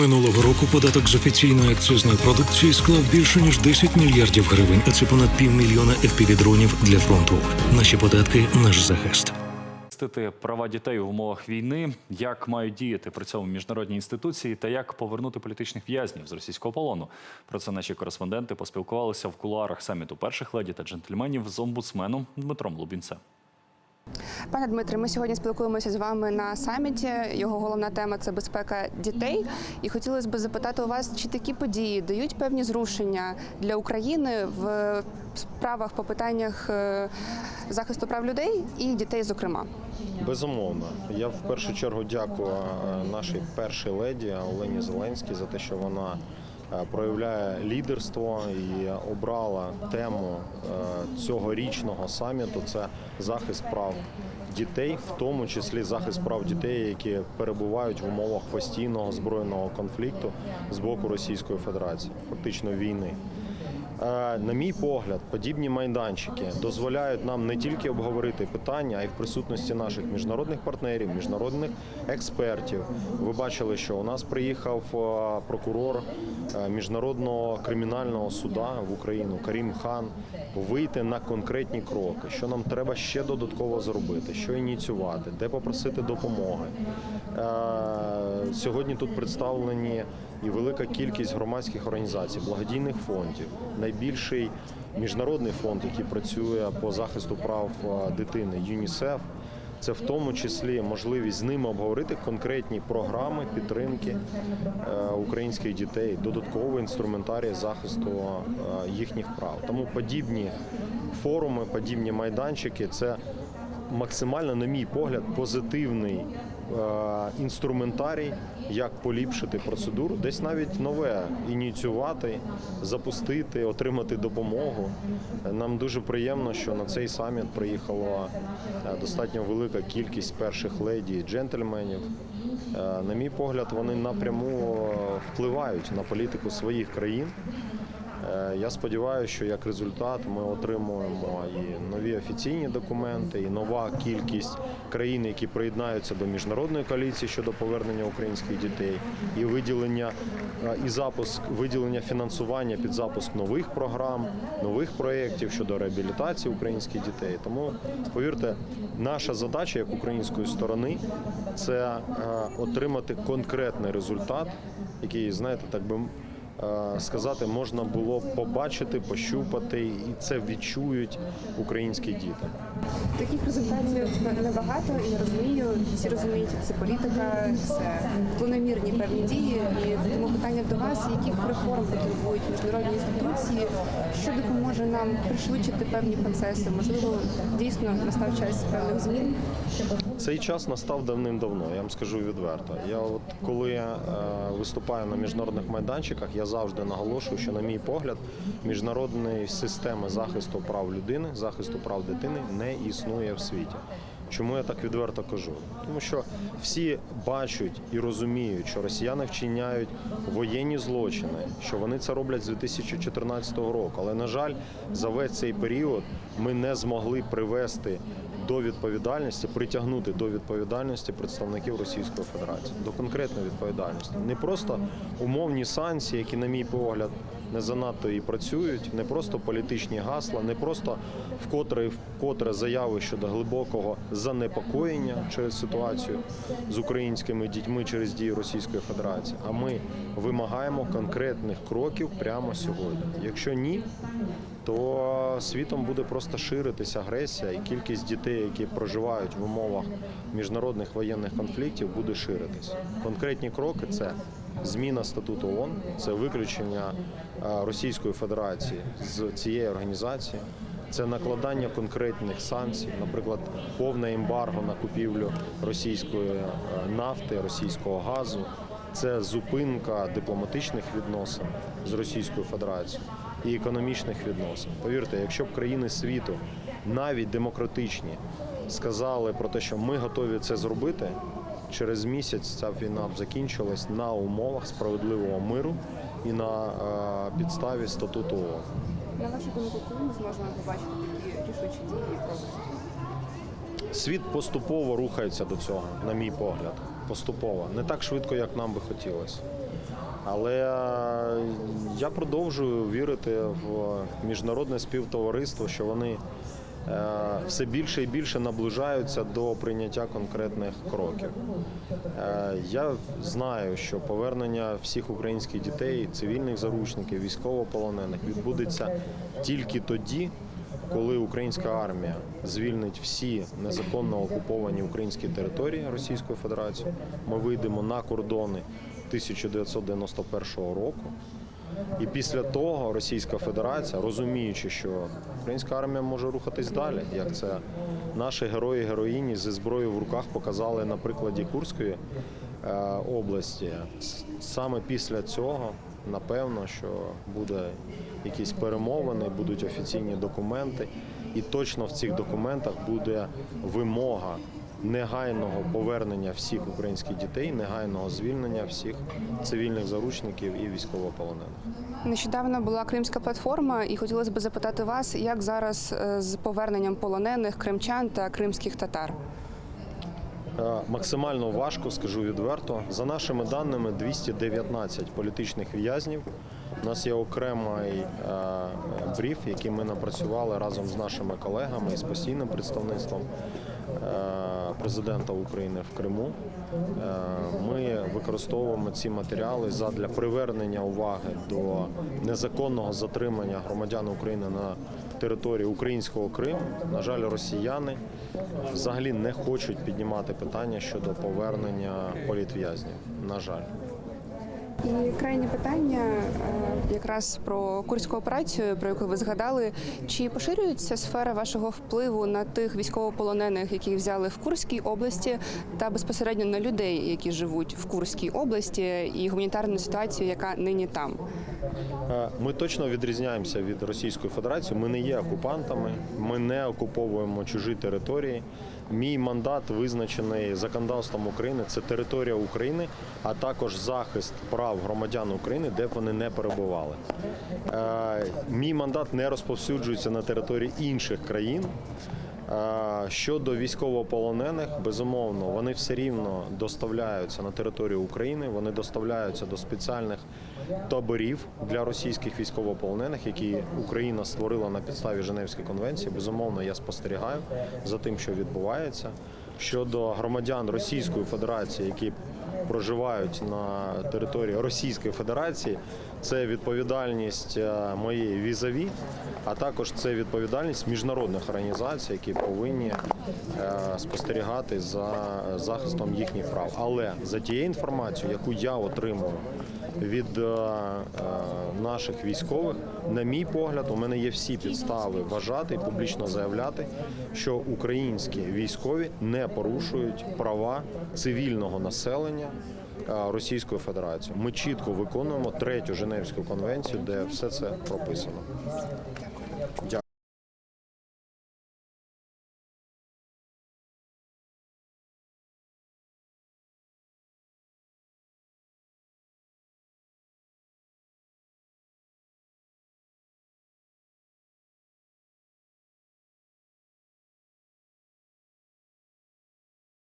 Минулого року податок з офіційної акцизної продукції склав більше ніж 10 мільярдів гривень, а це понад півмільйона FPV-дронів для фронту. Наші податки наш захист. захистити права дітей в умовах війни, як мають діяти при цьому міжнародні інституції та як повернути політичних в'язнів з російського полону. Про це наші кореспонденти поспілкувалися в кулуарах саміту перших леді та джентльменів з омбудсменом Дмитром Лубінцем. Пане Дмитре, ми сьогодні спілкуємося з вами на саміті. Його головна тема це безпека дітей. І хотілося б запитати у вас, чи такі події дають певні зрушення для України в справах по питаннях е, захисту прав людей і дітей, зокрема. Безумовно, я в першу чергу дякую е, нашій першій леді Олені Зеленській за те, що вона проявляє лідерство і обрала тему е, цьогорічного саміту. Це захист прав дітей, в тому числі захист прав дітей, які перебувають в умовах постійного збройного конфлікту з боку Російської Федерації, фактично війни. На мій погляд, подібні майданчики дозволяють нам не тільки обговорити питання, а й в присутності наших міжнародних партнерів, міжнародних експертів. Ви бачили, що у нас приїхав прокурор міжнародного кримінального суда в Україну Карім Хан вийти на конкретні кроки, що нам треба ще додатково зробити, що ініціювати, де попросити допомоги. Сьогодні тут представлені і велика кількість громадських організацій, благодійних фондів, найбільший міжнародний фонд, який працює по захисту прав дитини ЮНІСЕФ. Це в тому числі можливість з ними обговорити конкретні програми підтримки е, українських дітей, додатковий інструментарій захисту їхніх прав. Тому подібні форуми, подібні майданчики це максимально, на мій погляд, позитивний інструментарій, як поліпшити процедуру, десь навіть нове ініціювати, запустити, отримати допомогу. Нам дуже приємно, що на цей саміт приїхала е, достатньо велика кількість перших леді і джентльменів. Е, На мій погляд, вони напряму е, впливають на політику своїх країн. Е, Я сподіваюся, що як результат ми отримуємо і нові офіційні документи, і нова кількість країн, які приєднаються до міжнародної коаліції щодо повернення українських дітей, і виділення е, і запуск виділення фінансування під запуск нових програм, нових проєктів щодо реабілітації українських дітей. Тому повірте, наша задача як української сторони це е, отримати конкретний результат, який знаєте, так би сказати, можна було побачити, пощупати, і це відчують українські діти. Таких результатів небагато, і я розумію, всі розуміють, це політика, це планомірні певні дії. І тому питання до вас, яких реформ потребують міжнародні інституції, що допоможе нам пришвидшити певні процеси? Можливо, дійсно настав час певних змін. Цей час настав давним-давно. Я вам скажу відверто. Я от коли е, виступаю на міжнародних майданчиках, я завжди наголошую, що, на мій погляд, міжнародної системи захисту прав людини, захисту прав дитини не існує в світі. Чому я так відверто кажу? Тому що всі бачать і розуміють, що росіяни вчиняють воєнні злочини, що вони це роблять з 2014 року. Але на жаль, за весь цей період ми не змогли привести до відповідальності, притягнути до відповідальності представників Російської Федерації, до конкретної відповідальності. Не просто умовні санкції, які, на мій погляд, не занадто і працюють, не просто політичні гасла, не просто вкотре і вкотре заяви щодо глибокого занепокоєння через ситуацію з українськими дітьми через дії Російської Федерації. А ми вимагаємо конкретних кроків прямо сьогодні. Якщо ні, то світом буде просто ширитися агресія, і кількість дітей, які проживають в умовах міжнародних воєнних конфліктів, буде ширитися. Конкретні кроки це зміна статуту ООН, це виключення е, Російської Федерації з цієї організації. Це накладання конкретних санкцій, наприклад, повне ембарго на купівлю російської е, нафти, російського газу. Це зупинка дипломатичних відносин з Російською Федерацією і економічних відносин. Повірте, якщо б країни світу, навіть демократичні, сказали про те, що ми готові це зробити, через місяць ця війна б закінчилась на умовах справедливого миру і на е, підставі статуту ООН. На вашу думку, коли ми зможемо побачити такі рішучі дії кроки? Світ поступово рухається до цього, на мій погляд. Поступово. Не так швидко, як нам би хотілося. Але е, я продовжую вірити в міжнародне співтовариство, що вони все більше і більше наближаються до прийняття конкретних кроків. Е, Я знаю, що повернення всіх українських дітей, цивільних заручників, військовополонених відбудеться тільки тоді, коли українська армія звільнить всі незаконно окуповані українські території Російської Федерації, ми вийдемо на кордони 1991 року. І після того Російська Федерація, розуміючи, що українська армія може рухатись далі, як це наші герої героїні зі зброєю в руках показали на прикладі Курської е, області. Саме після цього, напевно, що буде якісь перемовини, будуть офіційні документи, і точно в цих документах буде вимога негайного повернення всіх українських дітей, негайного звільнення всіх цивільних заручників і військовополонених. Нещодавно була кримська платформа, і хотілося б запитати вас, як зараз е, з поверненням полонених кримчан та кримських татар. Е, Максимально важко, скажу відверто. За нашими даними, 219 політичних в'язнів. У нас є окремий е, бриф, який ми напрацювали разом з нашими колегами і з постійним представництвом президента України в Криму. Е, Ми використовуємо ці матеріали задля привернення уваги до незаконного затримання громадян України на території українського Криму. На жаль, росіяни взагалі не хочуть піднімати питання щодо повернення політв'язнів. На жаль. І крайнє питання е, якраз про курську операцію, про яку ви згадали. Чи поширюється сфера вашого впливу на тих військовополонених, які взяли в Курській області, та безпосередньо на людей, які живуть в Курській області, і гуманітарну ситуацію, яка нині там? Е, Ми точно відрізняємося від Російської Федерації. Ми не є окупантами, ми не окуповуємо чужі території. Мій мандат визначений законодавством України. Це територія України, а також захист прав громадян України, де б вони не перебували. Е, Мій мандат не розповсюджується на території інших країн. Щодо військовополонених, безумовно, вони все рівно доставляються на територію України. Вони доставляються до спеціальних таборів для російських військовополонених, які Україна створила на підставі Женевської конвенції. Безумовно, я спостерігаю за тим, що відбувається. Щодо громадян Російської Федерації, які проживають на території Російської Федерації, це відповідальність е, моєї візаві, а також це відповідальність міжнародних організацій, які повинні е, спостерігати за захистом їхніх прав. Але за тією інформацією, яку я отримую від е, е, наших військових, на мій погляд, у мене є всі підстави вважати і публічно заявляти, що українські військові не порушують права цивільного населення. Е, Російською Федерацією. Ми чітко виконуємо третю Женевську конвенцію, де все це прописано. Дякую.